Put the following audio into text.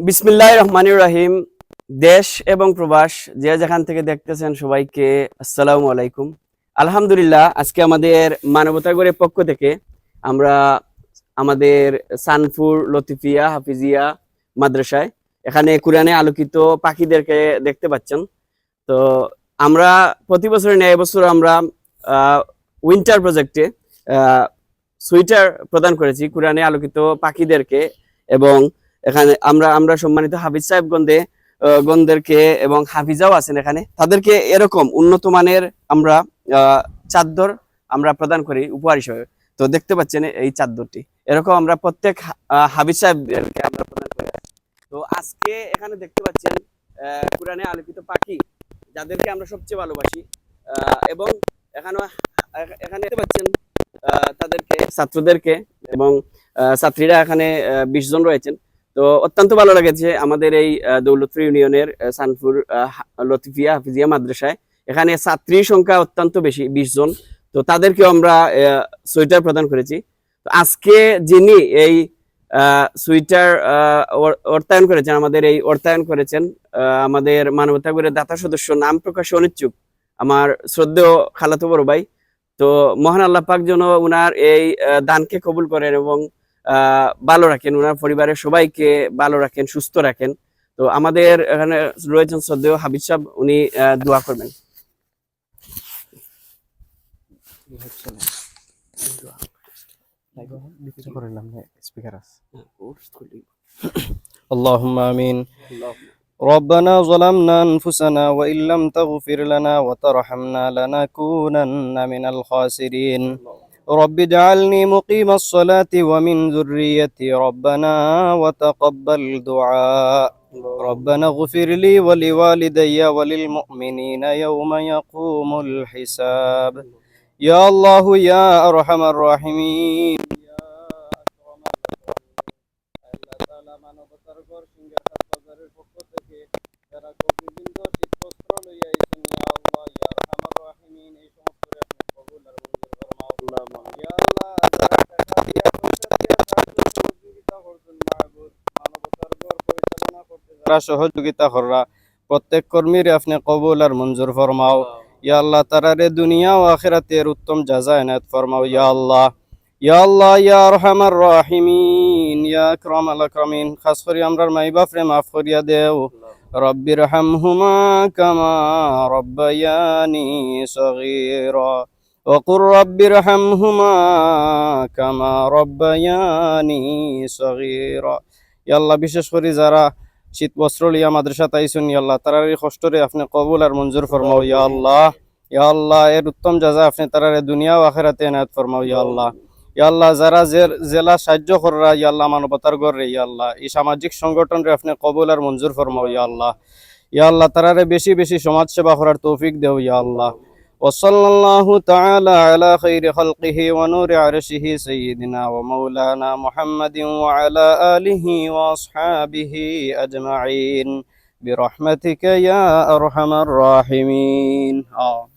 বিসমিল্লাহ রহমান রাহিম। দেশ এবং প্রবাস যে যেখান থেকে দেখতেছেন সবাইকে আসসালামু আলাইকুম। আলহামদুলিল্লাহ, আজকে আমাদের মানবতাগরের পক্ষ থেকে আমরা আমাদের সানপুর লতিফিয়া, হাফিজিয়া মাদ্রাসায় এখানে কোরআনে আলোকিত পাখিদেরকে দেখতে পাচ্ছেন। তো আমরা প্রতি বছরের ন্যায় বছর আমরা উইন্টার প্রজেক্টে সুইটার প্রদান করেছি, কোরআনে আলোকিত পাখিদেরকে এবং এখানে আমরা আমরা সম্মানিত হাফিজ সাহেব গন্ধে গন্ধেরকে এবং হাফিজাও আছেন এখানে। তাদেরকে এরকম উন্নত মানের আমরা চাদর আমরা প্রদান করি উপহার হিসেবে। তো দেখতে পাচ্ছেন এই চাদরটি। এরকম আমরা প্রত্যেক হাফিজ সাহেবদেরকে আমরা প্রদান করে। তো আজকে এখানে দেখতে পাচ্ছেন কোরআনে আলোকিত পাখি, যাদেরকে আমরা সবচেয়ে ভালোবাসি। এবং এখানে এখানে দেখতে পাচ্ছেন তাদেরকে, ছাত্রদেরকে এবং ছাত্রীরা এখানে বিশ জন রয়েছেন। তো অত্যন্ত ভালো লেগেছে আমাদের এই দৌলতপুর ইউনিয়নের সানপুর লতিফিয়া হাফিজিয়া মাদ্রাসায় এখানে ছাত্রীর সংখ্যা অত্যন্ত বেশি, বিশ জন। তো তাদেরকেও আমরা সোয়েটার প্রদান করেছি। তো আজকে যিনি এই অর- অর্থায়ন করেছেন, আমাদের এই অর্থায়ন করেছেন আমাদের মানবতাগুরের দাতা সদস্য, নাম প্রকাশে অনিচ্ছুক, আমার শ্রদ্ধেয় খালাতো বড় ভাই। তো মহান আল্লাহ পাক যেন উনার এই দানকে কবুল করেন এবং ভালো রাখেন ওনার পরিবারের সবাইকে ভালো রাখেন সুস্থ রাখেন তো আমাদের এখানে রয়েছেন শ্রদ্ধেয় হাবিব সাহেব উনি আহ, দোয়া করবেন اللهم آمين ربنا ظلمنا أنفسنا وإن لم تغفر لنا وترحمنا لنكونن من الخاسرين رب اجعلني مقيم الصلاة ومن ذريتي ربنا وتقبل دعاء. ربنا اغفر لي ولوالدي وللمؤمنين يوم يقوم الحساب. يا الله يا أرحم الراحمين. পরিচালনা করতে যারা সহযোগিতা কররা প্রত্যেক কর্মীর আপনি কবুল আর মঞ্জুর ফরমাও ইয়া আল্লাহ তারারে দুনিয়া ও আখিরাতের উত্তম জাযা এনায়েত ফরমাও ইয়া আল্লাহ ইয়া আল্লাহ ইয়া আরহামার রাহিমিন ইয়া আকরামাল আকরামিন খাস করে আমরার মাই বাপরে মাফ করিয়া দেও رب ارحمهما كما ربياني صغيرا وقل رب ارحمهما كما ربياني صغيرا ইয়াল্লাহ বিশেষ করে যারা শীত, বস্ত্র লিয়া মাদ্রাসা তাইছুন ইয়াল্লাহ তারার কষ্টরে আপনি কবুল আর মঞ্জুর ফরমাও, ইয়া আল্লাহ। ইয়া আল্লাহ, এর উত্তম জাযা আপনি তারারে দুনিয়া ও আখিরাতে এনায়েত ফরমাও, ইয়া আল্লাহ। ইয়া আল্লাহ, যারা জেলা সাহায্য কররা, ইয়া আল্লাহ, মানবতার গড় ইয়া আল্লাহ। এই সামাজিক সংগঠন রে আপনি কবুল আর মঞ্জুর ফরমাও, ইয়া আল্লাহ। ইয়া আল্লাহ, তারারে বেশি বেশি সমাজ সেবা করার তৌফিক দেও, ইয়া আল্লাহ। وصلى الله تعالى على خير خلقه ونور عرشه سيدنا ومولانا محمد وعلى آله وأصحابه أجمعين برحمتك يا أرحم الراحمين آه.